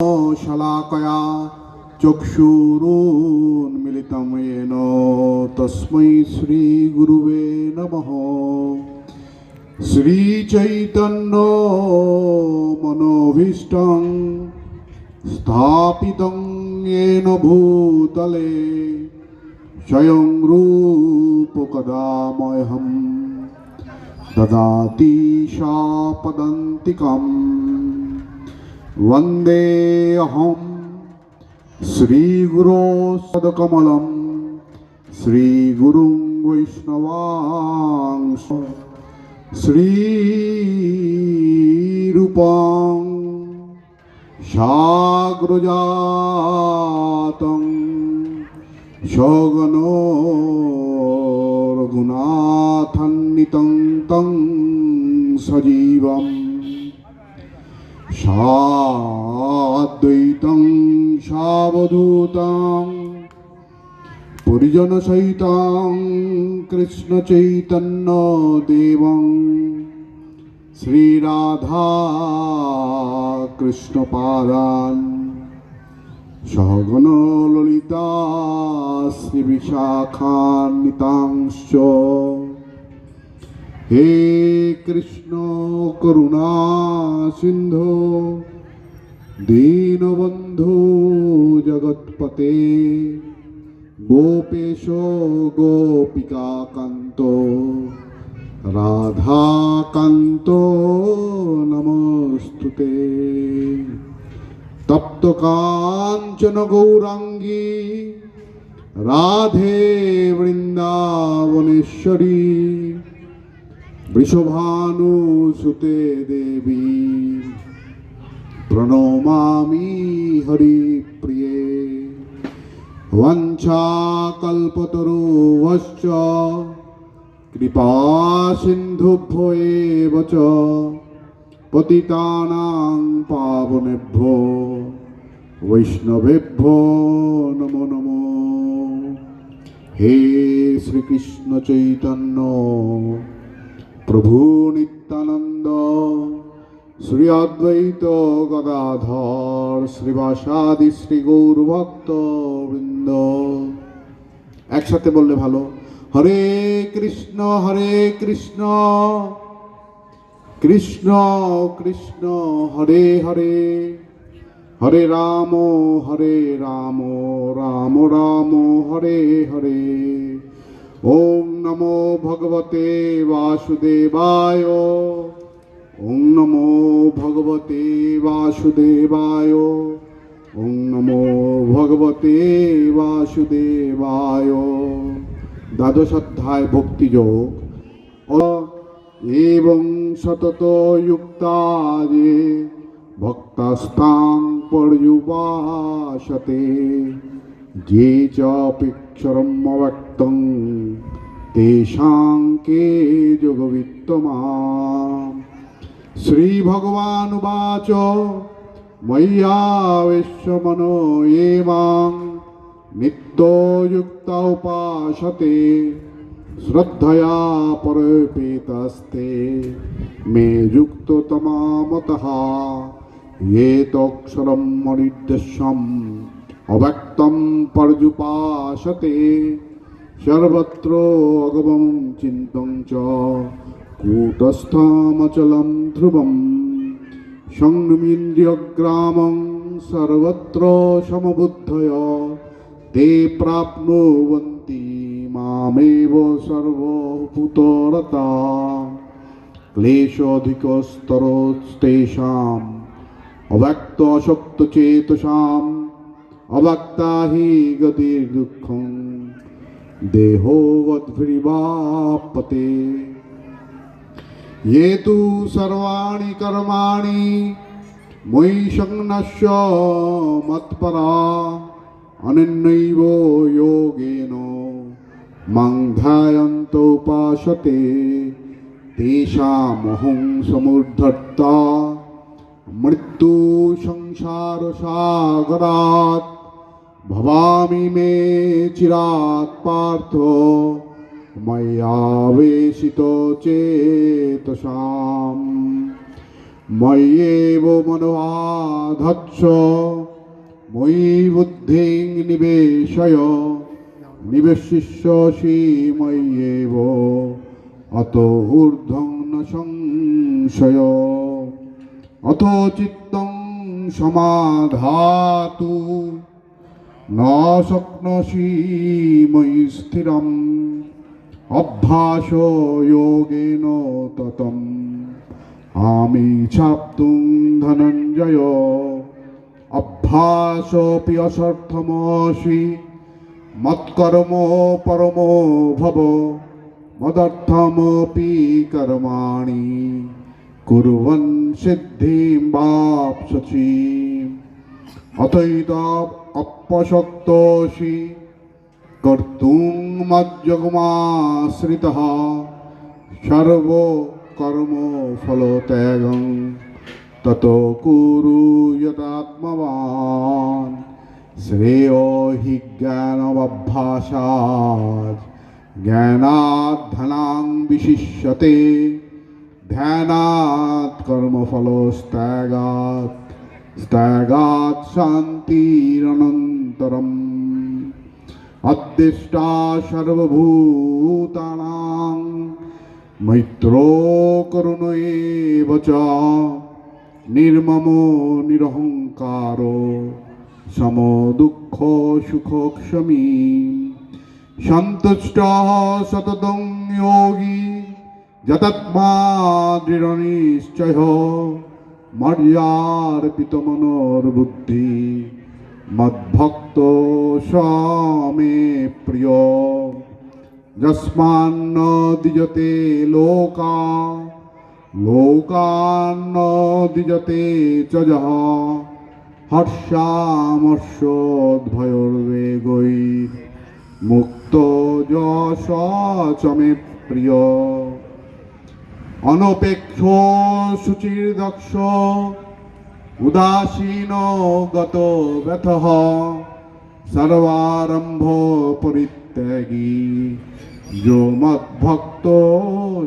शलाकया चक्षुरुन्मिलितं येन तस्मै श्रीगुरुवे नमः श्रीचैतन्य मनोभीष्टं स्थापितं येन भूतले स्वयं रूपकदा मह्यं ददाति शापदन्तिकम् वन्देऽहं श्रीगुरो सदकमलं श्रीगुरुं वैष्णवांश श्रीरूपं साग्रजातं सगनो रघुनाथन्नितं तं सजीवम् সাদ্বৈতং সাবধূতাং পরিজনসহিতাং কৃষ্ণচৈতন্য দেবং শ্রীরাধা কৃষ্ণপাদান সহগণ ললিতা শ্রীবিশাখান্বিতাংশ হে কৃষ্ণ করুণা সিন্ধু, দীনবন্ধু জগৎপতে, গোপেশ গোপিকাকান্ত, রাধাকান্ত নমস্তুতে। তপ্ত কাঞ্চন গৌরাঙ্গী, রাধে বৃন্দাবনেশ্বরী বৃষভানুসুতে দেবী প্রণমামি হরিপ্রিয়ে वञ्चाकल्पतरुवश्च कृपा सिन्धुभ्यो एव च पतितानां पावनेभ्यो वैष्णवेभ्यो नमो नमो হে শ্রীকৃষ্ণ চৈতন্য প্রভু নিত্যানন্দ, শ্রী অদ্বৈত গদাধর, শ্রীবাসাদি শ্রী গৌরভক্ত বৃন্দ। একসাথে বললে ভালো, হরে কৃষ্ণ হরে কৃষ্ণ কৃষ্ণ কৃষ্ণ, হরে হরে হরে রাম হরে রাম রাম রাম, হরে হরে। ওম নমো ভগবতে বাসুদেবায়। ওম নমো ভগবতে বাসুদেবায়। ওম নমো ভগবতে বাসুদেবায়। দ্বাদশ অধ্যায় ভক্তিযোগ। এবং সতত যুক্তা যে ভক্তাস্তাং পর্যুপাসতে। যে চাপেক্ষরম অব্যক্তং তেষাং কে যোগবিত্তমা শ্রীভগবানুবাচ ময়্যাবেশ্য ये মাং নিত্যযুক্ত উপাসতে শ্রদ্ধয়া পরপীতস্তে মে যুক্ততমামতः ये तोक्षरम् अनिर्देश्यम् অব্যক্তম পর্যুপাসতে সর্বত্র অগবম চিন্তং চ কূটস্থমচলম ধ্রুবম সংমিন্দ্রিয়গ্রামং সর্বত্র সমবুদ্ধয় তে প্রাপ্নুবন্তি মামেব সর্বভূতরতা। ক্লেশোধিকস্তরস্তেষাম অব্যক্ত অসপ্তচেতসাম चेतसाम् अव्यक्ता हि गतिर्दुःखं देहोवद्भिर्वापते ये तु सर्वाणि कर्माणि मयि संनश्य मत्परा अनन्यैव योगेन मां ध्यायन्त उपासते तेषामहं समुद्धर्ता मृत्यु ভবামি মে চিরাত পার্থ ময়াবেশিত চেতসাম ময়েব মনোভাধৎস মই বুদ্ধি নিবেশয় নিবেশিষ্যসি ময়্যেব অত ঊর্ধ্বং ন সংশয়। অত চিত্তং সমাধাতু। ন শক্নসি ময়ি স্থিরম। অভ্যাস যোগেন ততম। আমি ছাপ্তুং ধনঞ্জয়। অভ্যাসপি অসর্থমসি। মৎকর্ম পরম ভব। মদর্থমপি কর্মাণি। কুরুবন সিদ্ধিম বাপসচী। অতৈত অপশক্তোষি কর্তুং মজ্জগমাশ্রিতः সর্ব ফল ত্যাগং তত কুরু যতাত্মবান শ্রেয় হি জ্ঞানমভ্যাসাৎ জ্ঞানাৎ ধনাং বিশিষ্যতে, ধ্যানাৎ কর্মফলস্ত্যাগাৎ স্ত্যাগাৎ শান্তিরনন্তরম অদ্দিষ্টা সর্বভূতানাং। মৈত্রো করুণ এব চ। নির্মম নিরহংকার। সম দুঃখ সুখ ক্ষমী। সন্তুষ্ট সততং যোগী। যতত্মা দৃঢ় নিশ্চয়। মর্যার্পিত মনোর্বুদ্ধি মদ্ভক্ত স্বামে প্রিয়। যস্মান্ন দ্বিজতে লোকা, লোকান্ন দ্বিজতে চ যः হর্ষামর্ষোদ্ভয়োর্বেগৈ মুক্ত যশ চ মে প্রিয়। অনপেক্ষ শুচির্দক্ষ উদাসীন গত ব্যথ সর্বারম্ভ পরিত্যাগী যো মদ্ভক্ত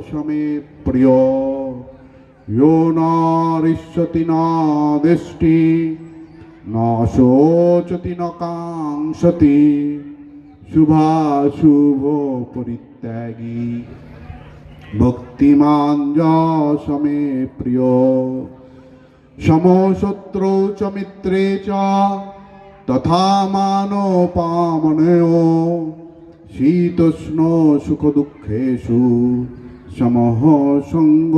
সমে প্রিয় यो नारिष्यति न दृष्टि न शोचति न काङ्क्षति शुभाशुभ परित्यागी ভক্তিমান মে প্রিয়। সমশত্রু চ মিত্রে চ, তথা পামনেও শীতোষ্ণ সুখ দুঃখেশু সমহ সঙ্গ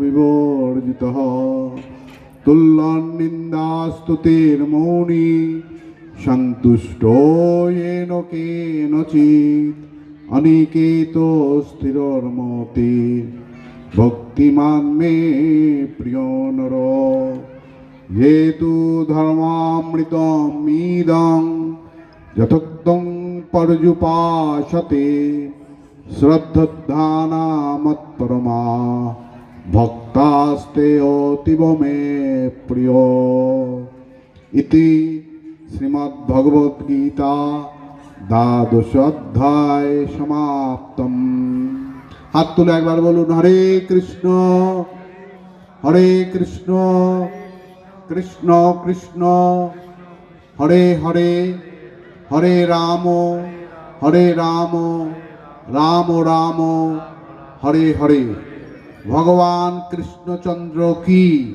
বিবর্জিত। তুল্য নিন্দা স্তুতির মৌনি, সন্তুষ্ট কেনচিৎ। অনিকেত স্থিরমতি ভক্তিমান মে প্রিয় নর। যেহেতু তু ধর্মামৃতমিদং যথোক্তং পরজুপাসতে শ্রদ্ধধানামৎপরমা। ভক্তাস্তে অতিব মে, প্রিয়। ইতি শ্রীমদ্ভগবদ্গীতা দ্বাদশ অধ্যায় সমাপ্তম। হাত তুলে একবার বলুন, হরে কৃষ্ণ হরে কৃষ্ণ কৃষ্ণ কৃষ্ণ, হরে হরে হরে রাম হরে রাম রাম রাম, হরে হরে। ভগবান কৃষ্ণচন্দ্র কি?